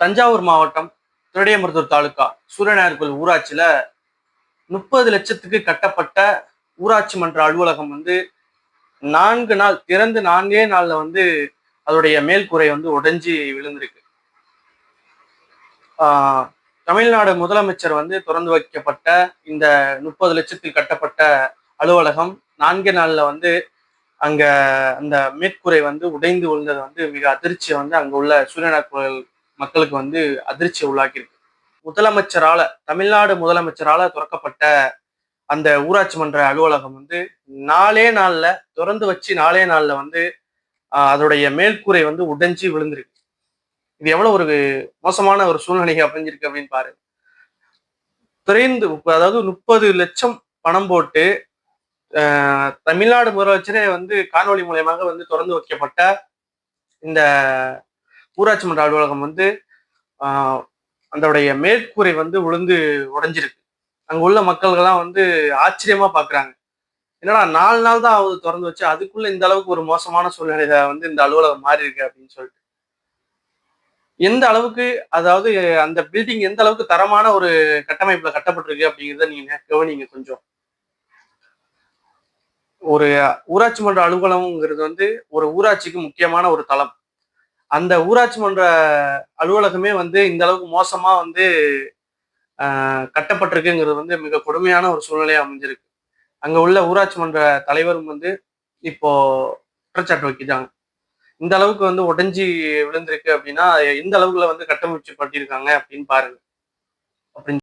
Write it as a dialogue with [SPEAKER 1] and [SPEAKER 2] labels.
[SPEAKER 1] தஞ்சாவூர் மாவட்டம் திருடையமருதூர் தாலுகா சூரியநாயர்கோல் ஊராட்சியில் முப்பது லட்சத்துக்கு கட்டப்பட்ட ஊராட்சி மன்ற அலுவலகம் வந்து நான்கு நாள் திறந்து நான்கே நாளில் வந்து அதோடைய மேல்குறை வந்து உடைஞ்சி விழுந்திருக்கு. ஆஹ் தமிழ்நாடு முதலமைச்சர் வந்து திறந்து வைக்கப்பட்ட இந்த முப்பது லட்சத்தில் கட்டப்பட்ட அலுவலகம் நான்கே நாளில் வந்து அங்க அந்த மேற்கூரை வந்து உடைந்து விழுந்தது வந்து மிக அதிர்ச்சியை வந்து அங்கே உள்ள சூரியநாயர் கோயில் மக்களுக்கு வந்து அதிர்ச்சியை உள்ளாக்கியிருக்கு. முதலமைச்சரால தமிழ்நாடு முதலமைச்சரால துறக்கப்பட்ட அந்த ஊராட்சி மன்ற அலுவலகம் வந்து நாலே நாள்ல திறந்து வச்சு நாலே நாள்ல வந்து ஆஹ் அதோடைய மேல்கூரை வந்து உடைஞ்சு விழுந்திருக்கு. இது எவ்வளவு ஒரு மோசமான ஒரு சூழ்நிலை அமைஞ்சிருக்கு அப்படின்னு பாருங்க திரைந்து அதாவது முப்பது லட்சம் பணம் போட்டு ஆஹ் தமிழ்நாடு முதலமைச்சரே வந்து காணொலி மூலயமாக வந்து திறந்து வைக்கப்பட்ட இந்த ஊராட்சி மன்ற அலுவலகம் வந்து ஆஹ் அதோடைய மேற்கூரை வந்து விழுந்து உடைஞ்சிருக்கு. அங்கே உள்ள மக்கள்கள்லாம் வந்து ஆச்சரியமா பாக்குறாங்க. என்னடா நாலு நாள் தான் ஆகுது திறந்து வச்சு அதுக்குள்ள இந்த அளவுக்கு ஒரு மோசமான சூழ்நிலை வந்து இந்த அலுவலகம் மாறி இருக்கு அப்படின்னு சொல்லிட்டு. எந்த அளவுக்கு அதாவது அந்த பில்டிங் எந்த அளவுக்கு தரமான ஒரு கட்டமைப்புல கட்டப்பட்டிருக்கு அப்படிங்கிறத நீங்க கவனிங்க கொஞ்சம். ஒரு ஊராட்சி மன்ற அலுவலகம்ங்கிறது வந்து ஒரு ஊராட்சிக்கு முக்கியமான ஒரு தளம். அந்த ஊராட்சி மன்ற அலுவலகமே வந்து இந்த அளவுக்கு மோசமா வந்து கட்டப்பட்டிருக்குங்கிறது வந்து மிக கொடுமையான ஒரு சூழ்நிலையா அமைஞ்சிருக்கு. அங்க உள்ள ஊராட்சி மன்ற தலைவரும் வந்து இப்போ குற்றச்சாட்டு வைக்கிறாங்க. இந்த அளவுக்கு வந்து உடைஞ்சி விழுந்திருக்கு அப்படின்னா எந்த அளவுக்குல வந்து கட்டமைச்சு பட்டிருக்காங்க அப்படின்னு பாருங்க. அப்படின்னு